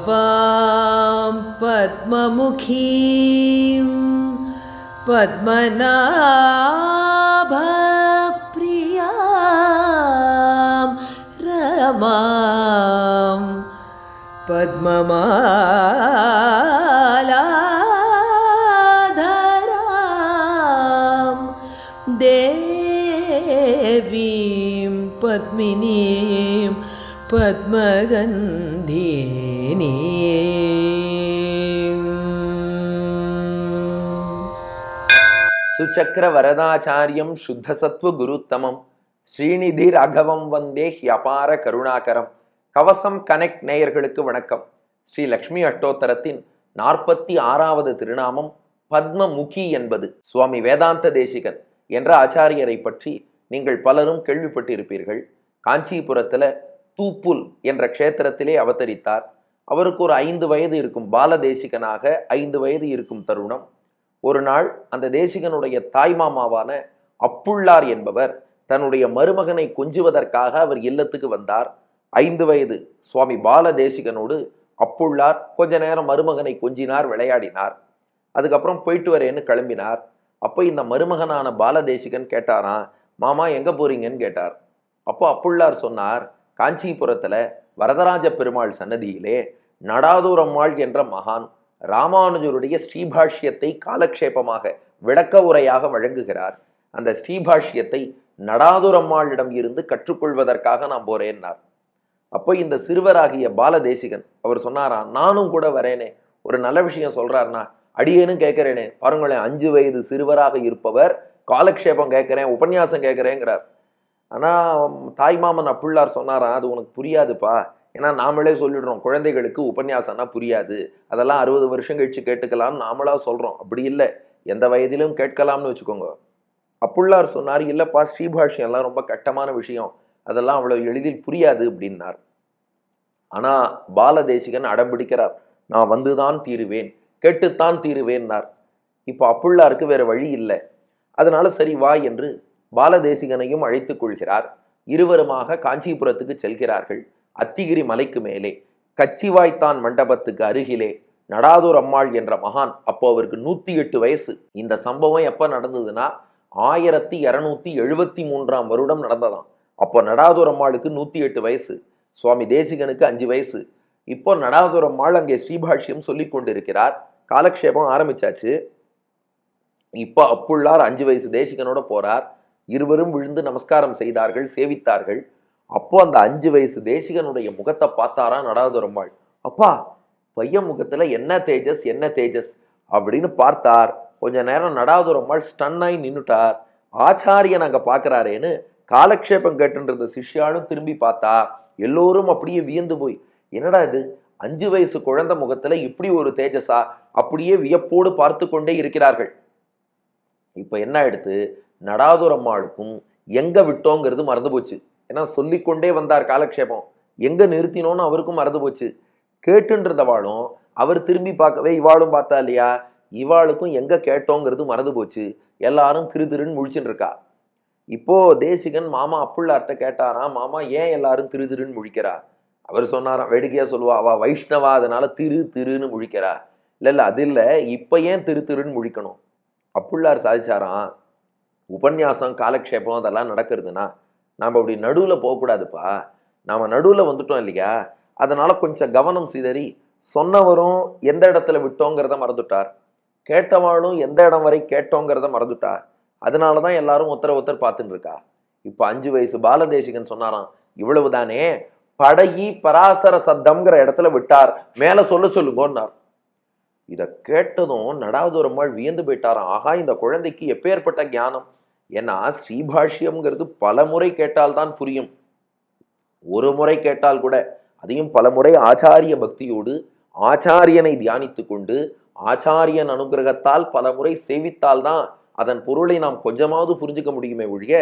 पद्मोद्भवां पद्ममुखीं पद्मनाभप्रियां रमां पद्ममालाधरां पद्मिनीं पद्मगन्धिनी சுச்சக்கர வரதாச்சாரியம் சுத்த சத்வ குருத்தமம் ஸ்ரீநிதி ராகவம் வந்தே ஹியபார கருணாகரம் கவசம் கனெக்ட் நேயர்களுக்கு வணக்கம் ஸ்ரீ லக்ஷ்மி அஷ்டோத்தரத்தின் நாற்பத்தி ஆறாவது திருநாமம் பத்மமுகி என்பது சுவாமி வேதாந்த தேசிகன் என்ற ஆச்சாரியரை பற்றி நீங்கள் பலரும் கேள்விப்பட்டிருப்பீர்கள். காஞ்சிபுரத்தில் தூப்புல் என்ற க்ஷேத்திரத்திலே அவதரித்தார். அவருக்கு ஒரு ஐந்து வயது இருக்கும் பால தேசிகனாக ஐந்து வயது இருக்கும் தருணம். ஒரு நாள் அந்த தேசிகனுடைய தாய்மாமாவான அப்புள்ளார் என்பவர் தன்னுடைய மருமகனை கொஞ்சுவதற்காக அவர் இல்லத்துக்கு வந்தார். ஐந்து வயது சுவாமி பால தேசிகனோடு அப்புள்ளார் கொஞ்ச நேரம் மருமகனை கொஞ்சினார் விளையாடினார். அதுக்கப்புறம் போயிட்டு வரேன்னு கிளம்பினார். அப்போ இந்த மருமகனான பாலதேசிகன் கேட்டாராம் மாமா எங்கே போறீங்கன்னு கேட்டார். அப்போ அப்புள்ளார் சொன்னார் காஞ்சிபுரத்துல வரதராஜ பெருமாள் சன்னதியிலே நடாதூரம்மாள் என்ற மகான் ராமானுஜருடைய ஸ்ரீபாஷ்யத்தை காலக்ஷேபமாக விளக்க உரையாக வழங்குகிறார். அந்த ஸ்ரீபாஷ்யத்தை நடாதுரம்மாளிடம் இருந்து கற்றுக்கொள்வதற்காக நான் போறேன்னார். அப்போ இந்த சிறுவராகிய பாலதேசிகன் அவர் சொன்னாராம் நானும் கூட வரேனே. ஒரு நல்ல விஷயம் சொல்றாருனா அடியேன்னு கேட்கிறேனே. பாருங்களேன் அஞ்சு வயது சிறுவராக இருப்பவர் காலக்ஷேபம் கேட்குறேன் உபன்யாசம் ஆனால் தாய் தாய்மாமன் அப்புள்ளார் சொன்னாராம் அது உனக்கு புரியாதுப்பா. ஏன்னா நாமளே சொல்லிடுறோம் குழந்தைகளுக்கு உபன்யாசம்னா புரியாது. அதெல்லாம் அறுபது வருஷம் கழித்து கேட்டுக்கலாம்னு நாமளா சொல்கிறோம் அப்படி இல்லை. எந்த வயதிலும் கேட்கலாம்னு வச்சுக்கோங்க. அப்புள்ளார் சொன்னார் இல்லைப்பா ஸ்ரீபாஷ்யம் எல்லாம் ரொம்ப கட்டமான விஷயம். அதெல்லாம் அவ்வளோ எளிதில் புரியாது. அப்படின்னார். ஆனால் பாலதேசிகன் அடம்பிடிக்கிறார் நான் வந்துதான் தீருவேன். கேட்டுத்தான் தீருவேன்னார். இப்போ அப்புள்ளாருக்கு வேற வழி இல்லை. அதனால சரி வா என்று பாலதேசிகனையும் அழைத்து கொள்கிறார். இருவருமாக காஞ்சிபுரத்துக்கு செல்கிறார்கள். அத்திகிரி மலைக்கு மேலே. கச்சிவாய்த்தான் மண்டபத்துக்கு அருகிலே. நடாதூர் அம்மாள் என்ற மகான் அப்போ அவருக்கு நூத்தி எட்டு வயசு. இந்த சம்பவம் எப்ப நடந்ததுன்னா ஆயிரத்தி இரநூத்தி எழுபத்தி மூன்றாம் வருடம் நடந்ததாம். அப்போ நடாதூர் அம்மாளுக்கு நூத்தி எட்டு வயசு. சுவாமி தேசிகனுக்கு அஞ்சு வயசு. இப்போ நடாதூர் அம்மாள் அங்கே ஸ்ரீபாஷ்யம் சொல்லி கொண்டிருக்கிறார். காலக்ஷேபம் ஆரம்பிச்சாச்சு. இப்போ அப்புள்ளார் அஞ்சு வயசு தேசிகனோட போறார். இருவரும் விழுந்து நமஸ்காரம் செய்தார்கள் சேவித்தார்கள். அப்போ அந்த அஞ்சு வயசு தேசிகனுடைய முகத்தை பார்த்தாரா நடாதுரம்மாள் அப்பா பையன் முகத்துல என்ன தேஜஸ் என்ன தேஜஸ் அப்படின்னு பார்த்தார். கொஞ்ச நேரம் நடாதுரம்மாள் ஸ்டன்னாகி நின்றுட்டார் ஆச்சாரியன் அங்கே பார்க்குறாரேன்னு காலக்ஷேபம் கேட்டுன்றது சிஷ்யாலும் திரும்பி பார்த்தா எல்லோரும் அப்படியே வியந்து போய் என்னடா இது? அஞ்சு வயசு குழந்தை முகத்துல இப்படி ஒரு தேஜஸா? அப்படியே வியப்போடு பார்த்து கொண்டே இருக்கிறார்கள். இப்போ என்ன ஆயிடுத்து நடாதுரம்மாளுக்கும் எங்கே விட்டோங்கிறது மறந்து போச்சு. ஏன்னா சொல்லிக்கொண்டே வந்தார் காலக்ஷேபம். எங்கே நிறுத்தினோன்னு அவருக்கும் மறந்து போச்சு. கேட்டுன்றதவாளும் அவர் திரும்பி பார்க்கவே இவாளும் பார்த்தா இல்லையா? இவாளுக்கும் எங்கே கேட்டோங்கிறது மறந்து போச்சு. எல்லாரும் திரு திருன்னு முழிச்சுட்டு இருக்கா இப்போ தேசிகன் மாமா அப்புள்ளார்ட்ட கேட்டாராம் மாமா ஏன் எல்லாரும் திரு திருன்னு முழிக்கிறா? அவர் சொன்னாராம் வேடிக்கையா சொல்லுவா அவ வைஷ்ணவா அதனால திரு திருன்னு முழிக்கிறா. இல்லை இல்லை அது இல்லை. இப்போ ஏன் திரு திருன்னு முழிக்கணும்? அப்புள்ளார் சாதிச்சாராம் உபன்யாசம் காலக்ஷேபம் அதெல்லாம் நடக்கிறதுனா நாம் அப்படி நடுவில் போகக்கூடாதுப்பா. நாம் நடுவில் வந்துட்டோம் இல்லையா? அதனால் கொஞ்சம் கவனம் சிதறி சொன்னவரும் எந்த இடத்துல விட்டோங்கிறத மறந்துட்டார். கேட்டவாளும் எந்த இடம் வரை கேட்டோங்கிறத மறந்துட்டார். அதனால தான் எல்லாரும் ஒருத்தர ஒருத்தர் பார்த்துட்டு இருக்கா இப்போ அஞ்சு வயசு பாலதேசிகன் சொன்னாராம் இவ்வளவுதானே? படகி பராசர சத்தம்ங்கிற இடத்துல விட்டார். மேலே சொல்ல சொல்லுங்கன்னார். இதை கேட்டதும் நடாதுரம்மாள் வியந்து போயிட்டாராம். ஆகா இந்த குழந்தைக்கு எப்பேற்பட்ட ஞானம்? ஏன்னா ஸ்ரீபாஷ்யம்ங்கிறது பல முறை கேட்டால்தான் புரியும். ஒரு முறை கேட்டால் கூட அதையும் பல முறை ஆச்சாரிய பக்தியோடு ஆச்சாரியனை தியானித்து கொண்டு ஆச்சாரியன் அனுகிரகத்தால் பல முறை சேவித்தால்தான் அதன் பொருளை நாம் கொஞ்சமாவது புரிஞ்சுக்க முடியுமே ஒழிய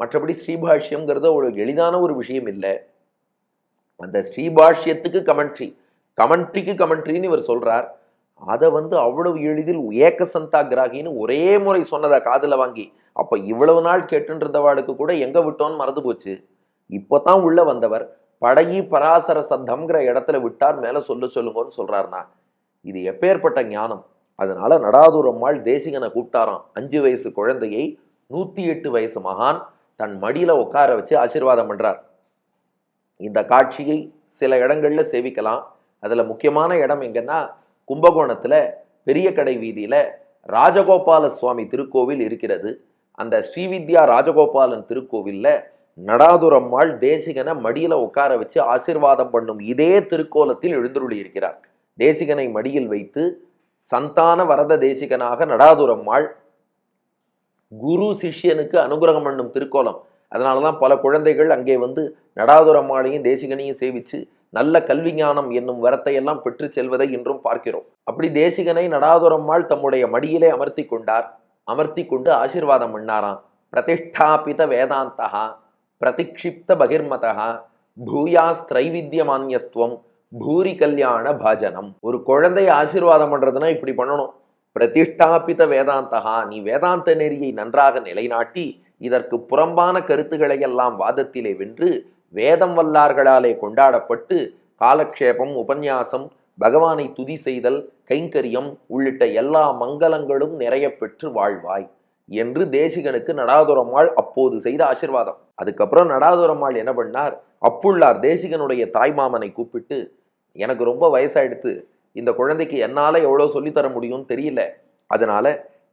மற்றபடி ஸ்ரீபாஷ்யம்ங்கிறது ஒரு எளிதான ஒரு விஷயம் இல்லை. அந்த ஸ்ரீபாஷ்யத்துக்கு கமெண்ட்ரி கமெண்ட்ரிக்கு கமெண்ட்ரின்னு இவர் சொல்றார். அதை வந்து அவ்வளவு எளிதில் ஏக்க சந்தாகிராகின்னு ஒரே முறை சொன்னதை காதில் வாங்கி அப்போ இவ்வளவு நாள் கேட்டுருந்தவாளுக்கு கூட எங்கே விட்டோன்னு மறந்து போச்சு. இப்போ தான் உள்ளே வந்தவர் படகி பராசர சத்தம்ங்கிற இடத்துல விட்டார் மேலே சொல்ல சொல்லுங்கன்னு சொல்றாருனா இது எப்பேற்பட்ட ஞானம்? அதனால நடாதுரம்மாள் தேசிகனை கூப்பிட்டாராம். அஞ்சு வயசு குழந்தையை நூற்றி எட்டு வயசு மகான் தன் மடியில் உட்கார வச்சு ஆசீர்வாதம் பண்ணுறார் இந்த காட்சியை சில இடங்களில் சேவிக்கலாம். அதில் முக்கியமான இடம் எங்கன்னா கும்பகோணத்தில் பெரிய கடை வீதியில் ராஜகோபால சுவாமி திருக்கோவில் இருக்கிறது. அந்த ஸ்ரீவித்யா ராஜகோபாலன் திருக்கோவிலில் நடாதுரம்மாள் தேசிகனை மடியில் உட்கார வச்சு ஆசிர்வாதம் பண்ணும் இதே திருக்கோலத்தில் எழுந்துருளி இருக்கிறார். தேசிகனை மடியில் வைத்து சந்தான வரத தேசிகனாக நடாதுரம்மாள் குரு சிஷ்யனுக்கு அனுகிரகம் பண்ணும் திருக்கோலம். அதனாலதான் பல குழந்தைகள் அங்கே வந்து நடாதுரம்மாளையும் தேசிகனையும் சேவித்து நல்ல கல்வி ஞானம் என்னும் வரத்தை எல்லாம் பெற்று செல்வதை இன்றும் பார்க்கிறோம். அப்படி தேசிகனை நடாதுரம்மாள் தம்முடைய மடியிலே அமர்த்தி கொண்டார். அமர்த்தி கொண்டு ஆசீர்வாதம் பண்ணாராம். பிரதிஷ்டாபித வேதாந்தகா பிரதிக்ஷிப்த பகிர்மதா பூயாஸ்திரைவித்யமான்யஸ்துவம் பூரி கல்யாண பாஜனம். ஒரு குழந்தைய ஆசீர்வாதம் பண்றதுன்னா இப்படி பண்ணணும். பிரதிஷ்டாபித வேதாந்தகா நீ வேதாந்த நெறியை நன்றாக நிலைநாட்டி இதற்கு புறம்பான கருத்துக்களை எல்லாம் வாதத்திலே வென்று வேதம் வல்லார்களாலே கொண்டாடப்பட்டு காலக்ஷேபம் உபன்யாசம் பகவானை துதி செய்தல் கைங்கரியம் உள்ளிட்ட எல்லா மங்களங்களும் நிறைய பெற்று வாழ்வாய் என்று தேசிகனுக்கு நடாதுரம்மாள் அப்போது செய்த ஆசிர்வாதம். அதுக்கப்புறம் நடாதுரம்மாள் என்ன பண்ணார்? அப்புள்ளார் தேசிகனுடைய தாய்மாமனை கூப்பிட்டு எனக்கு ரொம்ப வயசாயிடுத்து இந்த குழந்தைக்கு என்னால் எவ்வளோ சொல்லித்தர முடியும்னு தெரியல. அதனால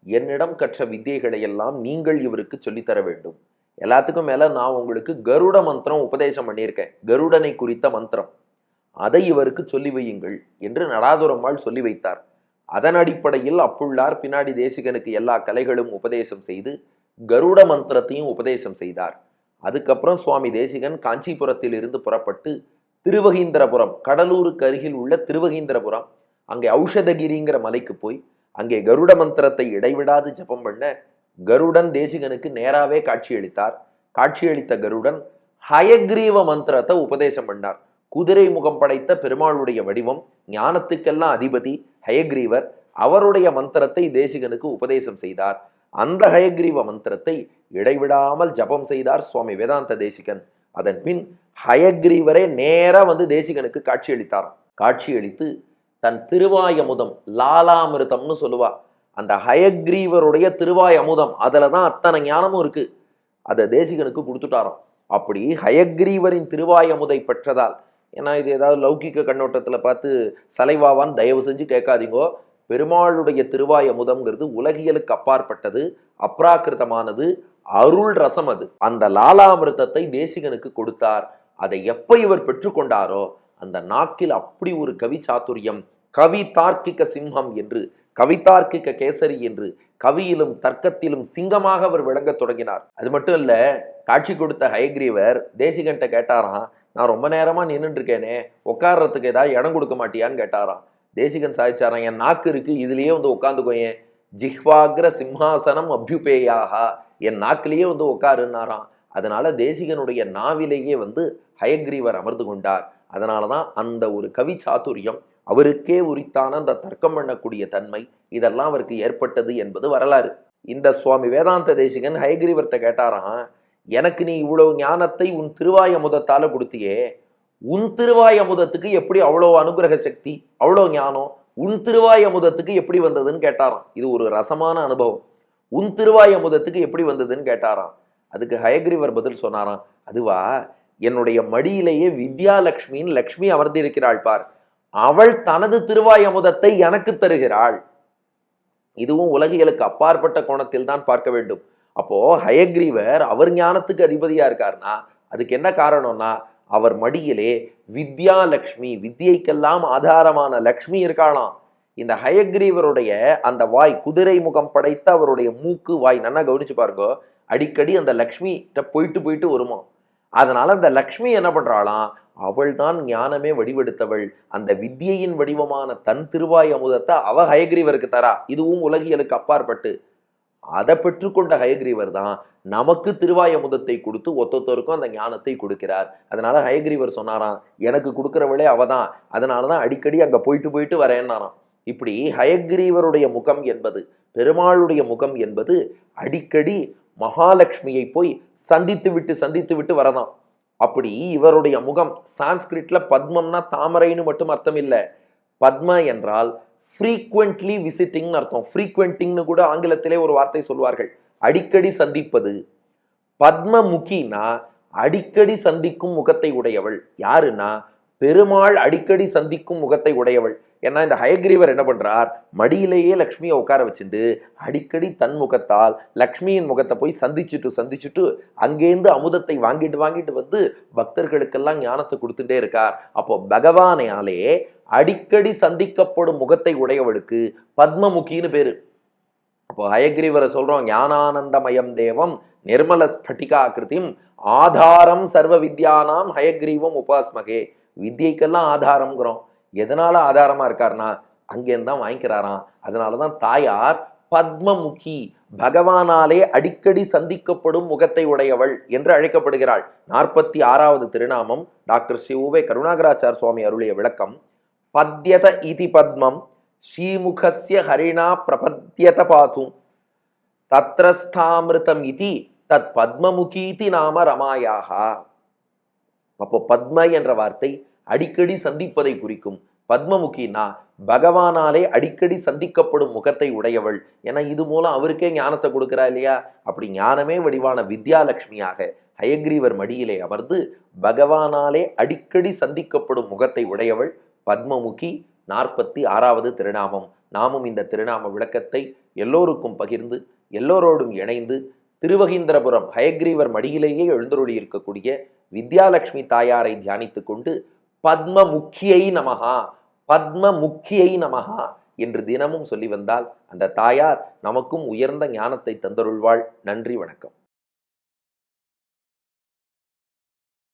என்னிடம் கற்ற வித்தியைகளை எல்லாம் நீங்கள் இவருக்கு சொல்லித்தர வேண்டும். எல்லாத்துக்கும் மேலே நான் உங்களுக்கு கருட மந்திரம் உபதேசம் பண்ணியிருக்கேன். கருடனை குறித்த மந்திரம். அதை இவருக்கு சொல்லி வையுங்கள் என்று நடாதுரம்மாள் சொல்லி வைத்தார். அதன் அடிப்படையில் அப்புள்ளார் பின்னாடி தேசிகனுக்கு எல்லா கலைகளும் உபதேசம் செய்து கருட மந்திரத்தையும் உபதேசம் செய்தார். அதுக்கப்புறம் சுவாமி தேசிகன் காஞ்சிபுரத்தில் இருந்து புறப்பட்டு திருவகீந்திரபுரம் கடலூருக்கு அருகில் உள்ள திருவகீந்திரபுரம் அங்கே ஔஷதகிரிங்கிற மலைக்கு போய் அங்கே கருட மந்திரத்தை இடைவிடாது ஜெபம் பண்ண கருடன் தேசிகனுக்கு நேராகவே காட்சியளித்தார். காட்சியளித்த கருடன் ஹயக்ரீவ மந்திரத்தை உபதேசம் பண்ணார். குதிரை முகம் படைத்த பெருமாளுடைய வடிவம் ஞானத்துக்கெல்லாம் அதிபதி ஹயக்ரீவர் அவருடைய மந்திரத்தை தேசிகனுக்கு உபதேசம் செய்தார். அந்த ஹயக்ரீவ மந்திரத்தை இடைவிடாமல் ஜபம் செய்தார் சுவாமி வேதாந்த தேசிகன். அதன் பின் ஹயக்ரீவரே நேராக வந்து தேசிகனுக்கு காட்சியளித்தார் காட்சியளித்து தன் திருவாயமுதம் லாலாமிருதம்னு சொல்லுவா. அந்த ஹயக்ரீவருடைய திருவாய் அமுதம் அதில் தான் அத்தனை ஞானமும் இருக்குது அதை தேசிகனுக்கு கொடுத்துட்டாராம். அப்படி ஹயக்ரீவரின் திருவாய் அமுதை பெற்றதால் ஏன்னா இது ஏதாவது லௌகிக்க கண்ணோட்டத்தில் பார்த்து சலைவாவான் தயவு செஞ்சு கேட்காதீங்கோ. பெருமாளுடைய திருவாய் அமுதம்ங்கிறது உலகியலுக்கு அப்பாற்பட்டது அப்ராக்கிருதமானது அருள் ரசம் அது. அந்த லாலாமிருத்தத்தை தேசிகனுக்கு கொடுத்தார். அதை எப்ப இவர் பெற்றுக்கொண்டாரோ அந்த நாக்கில் அப்படி ஒரு கவி சாத்துரியம் கவி தார்க்கிக சிம்ஹம் என்று கவிதார்க்கிக கேசரி என்று கவியிலும் தர்க்கத்திலும் சிங்கமாக அவர் விளங்க தொடங்கினார். அது மட்டும் இல்ல காட்சி கொடுத்த ஹயக்ரீவர் தேசிகன்ட்ட கேட்டாராம் நான் ரொம்ப நேரமா நின்றுட்டு இருக்கேனே உட்காடுறதுக்கு ஏதாவது இடம் கொடுக்க மாட்டியான்னு கேட்டாராம். தேசிகன் சாதிச்சாராம் என் நாக்கு இருக்கு இதுலயே வந்து உட்காந்துக்கோயேன் ஜிஹ்வாகிர சிம்ஹாசனம் அபியுபேயாகா என் நாக்கிலேயே வந்து உட்காருன்னாராம். அதனால தேசிகனுடைய நாவிலேயே வந்து ஹயக்ரீவர் அமர்ந்து கொண்டார். அதனாலதான் அந்த ஒரு கவி சாத்துரியம் அவருக்கே உரித்தான அந்த தர்க்கம் பண்ணக்கூடிய தன்மை இதெல்லாம் அவருக்கு ஏற்பட்டது என்பது வரலாறு. இந்த சுவாமி வேதாந்த தேசிகன் ஹயக்ரீவர்கிட்ட கேட்டாராம் எனக்கு நீ இவ்வளவு ஞானத்தை உன் திருவாய அமுதத்தால கொடுத்தியே உன் திருவாய முதத்துக்கு எப்படி அவ்வளோ அனுகிரக சக்தி அவ்வளோ ஞானம் உன் திருவாய முதத்துக்கு எப்படி வந்ததுன்னு கேட்டாராம். இது ஒரு ரசமான அனுபவம். உன் திருவாய முதத்துக்கு எப்படி வந்ததுன்னு கேட்டாராம். அதுக்கு ஹயக்ரீவர் பதில் சொன்னாராம் அதுவா என்னுடைய மடியிலேயே வித்யாலட்சுமின்னு லக்ஷ்மி அமர்ந்திருக்கிறாள் பார். அவள் தனது திருவாய் அமுதத்தை எனக்கு தருகிறாள். இதுவும் உலகியலுக்கு அப்பாற்பட்ட கோணத்தில் தான் பார்க்க வேண்டும். அப்போ ஹயக்ரீவர் அவர் ஞானத்துக்கு அதிபதியா இருக்காருன்னா அதுக்கு என்ன காரணம்னா அவர் மடியிலே வித்யாலக்ஷ்மி வித்யைக்கெல்லாம் ஆதாரமான லக்ஷ்மி இருக்காளாம். இந்த ஹயக்ரீவருடைய அந்த வாய் குதிரை முகம் படைத்த அவருடைய மூக்கு வாய் நல்லா கவனிச்சு பாருங்க அடிக்கடி அந்த லக்ஷ்மி போயிட்டு போயிட்டு வருமா அதனால அந்த லக்ஷ்மி என்ன பண்றாளாம் அவள் தான் ஞானமே வடிவெடுத்தவள். அந்த வித்யையின் வடிவமான தன் திருவாய் அமுதத்தை அவ ஹயக்ரீவருக்கு தரா. இதுவும் உலகியலுக்கு அப்பாற்பட்டு. அதை பெற்றுக்கொண்ட ஹயக்ரீவர் தான் நமக்கு திருவாய அமுதத்தை கொடுத்து ஒத்தொத்தருக்கும் அந்த ஞானத்தை கொடுக்கிறார். அதனால ஹயக்ரீவர் சொன்னாராம் எனக்கு கொடுக்குறவளே அவ தான். அதனால தான் அடிக்கடி அங்கே போயிட்டு போயிட்டு வரேன்னாராம். இப்படி ஹயக்ரீவருடைய முகம் என்பது பெருமாளுடைய முகம் என்பது அடிக்கடி மகாலட்சுமியை போய் சந்தித்து விட்டு சந்தித்து விட்டு வரதான் அப்படி இவருடைய முகம் சான்ஸ்கிரிட்ல பத்மம்னா தாமரைன்னு மட்டும் அர்த்தம் இல்லை பத்ம என்றால் ஃப்ரீக்வெண்ட்லி விசிட்டிங்னு அர்த்தம். ஃப்ரீக்வெண்டிங்னு கூட ஆங்கிலத்திலே ஒரு வார்த்தை சொல்வார்கள். அடிக்கடி சந்திப்பது. பத்மமுகினா அடிக்கடி சந்திக்கும் முகத்தை உடையவள். யாருன்னா பெருமாள் அடிக்கடி சந்திக்கும் முகத்தை உடையவள். ஏன்னா இந்த ஹயக்ரீவர் என்ன பண்ணுறார் மடியிலேயே லக்ஷ்மியை உட்கார வச்சுட்டு அடிக்கடி தன் முகத்தால் லக்ஷ்மியின் முகத்தை போய் சந்திச்சுட்டு சந்திச்சுட்டு அங்கேருந்து அமுதத்தை வாங்கிட்டு வாங்கிட்டு வந்து பக்தர்களுக்கெல்லாம் ஞானத்தை கொடுத்துட்டே இருக்கார். அப்போ பகவானையாலே அடிக்கடி சந்திக்கப்படும் முகத்தை உடையவளுக்கு பத்மமுகின்னு பேரு. அப்போ ஹயக்ரீவரை சொல்கிறோம் ஞானானந்தமயம் தேவம் நிர்மல ஸ்பட்டிகாக்கிருதிம் ஆதாரம் சர்வ வித்யானாம் ஹயக்ரீவம் உபாஸ்மகே. வித்யைக்கெல்லாம் ஆதாரம்ங்கிறோம். எதனால ஆதாரமா இருக்காருன்னா அங்கேருந்து தான் வாங்கிக்கிறாராம். அதனால தான் தாயார் பத்மமுகி பகவானாலே அடிக்கடி சந்திக்கப்படும் முகத்தை உடையவள் என்று அழைக்கப்படுகிறாள். நாற்பத்தி ஆறாவது திருநாமம் டாக்டர் ஸ்ரீ கருணாகராச்சார் சுவாமி அருளிய விளக்கம். பத்யத இதி பத்மம் ஸ்ரீமுகசிய ஹரிணா பிரபத்யத பாத்தும் தத்ரஸ்தாமிருதம் இதி தத் பத்மமுகீதி நாம ரமாயாக. அப்போ பத்ம என்ற வார்த்தை அடிக்கடி சந்திப்பதை குறிக்கும். பத்மமுகினா பகவானாலே அடிக்கடி சந்திக்கப்படும் முகத்தை உடையவள். ஏன்னா இது மூலம் அவருக்கே ஞானத்தை கொடுக்குறா இல்லையா? அப்படி ஞானமே வடிவான வித்யாலட்சுமியாக ஹயக்ரீவர் மடியிலே அமர்ந்து பகவானாலே அடிக்கடி சந்திக்கப்படும் முகத்தை உடையவள் பத்மமுகி நாற்பத்தி ஆறாவது திருநாமம். நாமும் இந்த திருநாம விளக்கத்தை எல்லோருக்கும் பகிர்ந்து எல்லோரோடும் இணைந்து திருவகீந்திரபுரம் ஹயக்ரீவர் மடியிலேயே எழுந்தருளி இருக்கக்கூடிய வித்யாலட்சுமி தாயாரை தியானித்து கொண்டு பத்ம முக்கியை நமகா பத்ம முக்கியை நமகா என்று தினமும் சொல்லி வந்தால் அந்த தாயார் நமக்கும் உயர்ந்த ஞானத்தை தந்தருள்வாள். நன்றி வணக்கம்.